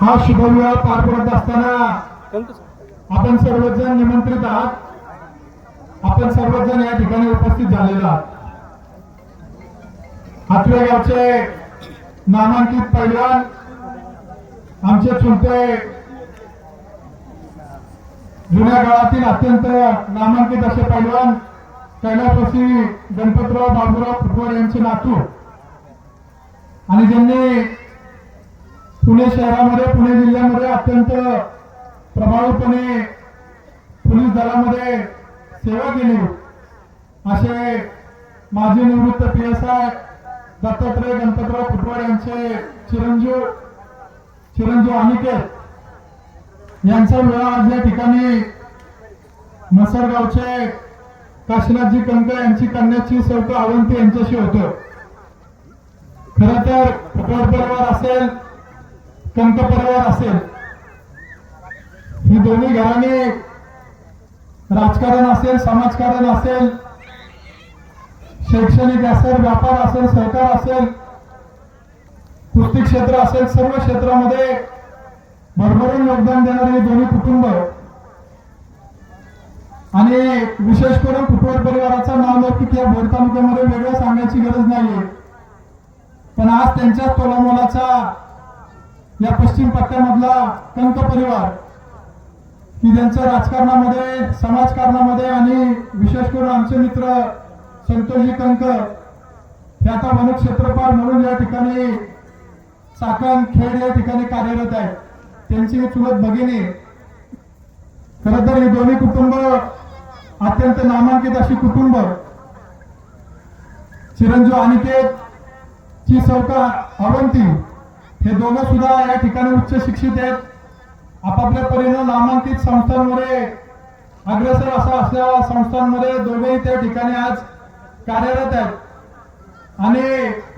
हा शुभविवाह पार पडत असताना आपण सर्वजण निमंत्रित आहात. आपण सर्वजण या ठिकाणी उपस्थित झालेलो आहात. हातवे गावचे नामांकित पैलवान आमचे चुलते जुन्या काळातील अत्यंत नामांकित असे पैलवान कैलासवासी गणपतराव बाबूराव फुटवाड यांचे नातू. आणि ज्यांनी पुणे शहरामध्ये पुणे जिल्ह्यामध्ये अत्यंत प्रभावीपणे पोलीस दलामध्ये सेवा केली. असे माजी निवृत्त P S I Dattatray Ganpatrao Phutwad यांचे चिरंजीव चिरंजीव अनिकेत यांचा विवाह आज या ठिकाणी मसरगावचे काशीनाथजी कंक यांची कन्याची सौत अवंती यांच्याशी होतो. खर तर फुटवाड परिवार असेल पंत परिवार असेल. ही दोन्ही घराणे राजकारण असेल समाजकारण असेल शैक्षणिक असेल व्यापार असेल सहकार असेल कुस्ती क्षेत्र असेल सर्व क्षेत्रामध्ये भरभरून योगदान देणारे हे दोन्ही कुटुंब. आणि विशेष करून कुटुंब परिवाराचा नाव लौकिक या भोर तालुक्यामध्ये वेगळं सांगायची गरज नाहीये. पण आज त्यांच्या तोलामोलाचा या पश्चिम पट्ट्यामधला कंक परिवार की ज्यांचं राजकारणामध्ये समाजकारणामध्ये आणि विशेष करून आमचे मित्र संतोषजी कंक हे आता वनक्षेत्रपाल म्हणून या ठिकाणी चाकण खेड या ठिकाणी कार्यरत आहेत. त्यांची चुलत भगिनी खर तर हे दोन्ही कुटुंब अत्यंत नामांकित अशी कुटुंब. चिरंजीव अनिकेत ची चौका अवंती. हे दोघं सुद्धा या ठिकाणी उच्च शिक्षित आहेत. आपापल्या परीनं नामांकित संस्थांमध्ये अग्रेसर असा असलेल्या संस्थांमध्ये दोघेही त्या ठिकाणी आज कार्यरत आहेत. आणि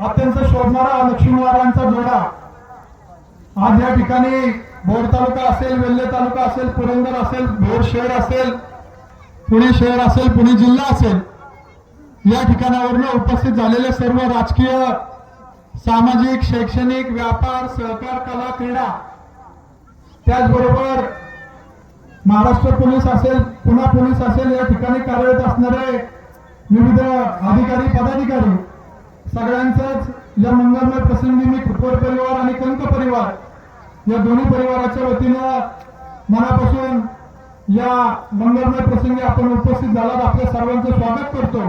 अत्यंत शोभणारा लक्ष्मीवारांचा जोडा आज या ठिकाणी भोर तालुका असेल वेल्हे तालुका असेल पुरंदर असेल भोर शहर असेल पुणे शहर असेल पुणे जिल्हा असेल या ठिकाणावरनं उपस्थित झालेले सर्व राजकीय सामाजिक शैक्षणिक व्यापार सहकार कला क्रीडा. त्याचबरोबर महाराष्ट्र पोलीस असेल पुणे पोलीस असेल या ठिकाणी कार्यरत असणारे विविध अधिकारी पदाधिकारी सगळ्यांचंच या मंगलमय प्रसंगी मी कुटवर परिवार आणि कंक परिवार या दोन्ही परिवाराच्या वतीनं मनापासून या मंगलमय प्रसंगी आपण उपस्थित झाला आपल्या सर्वांचं स्वागत करतो.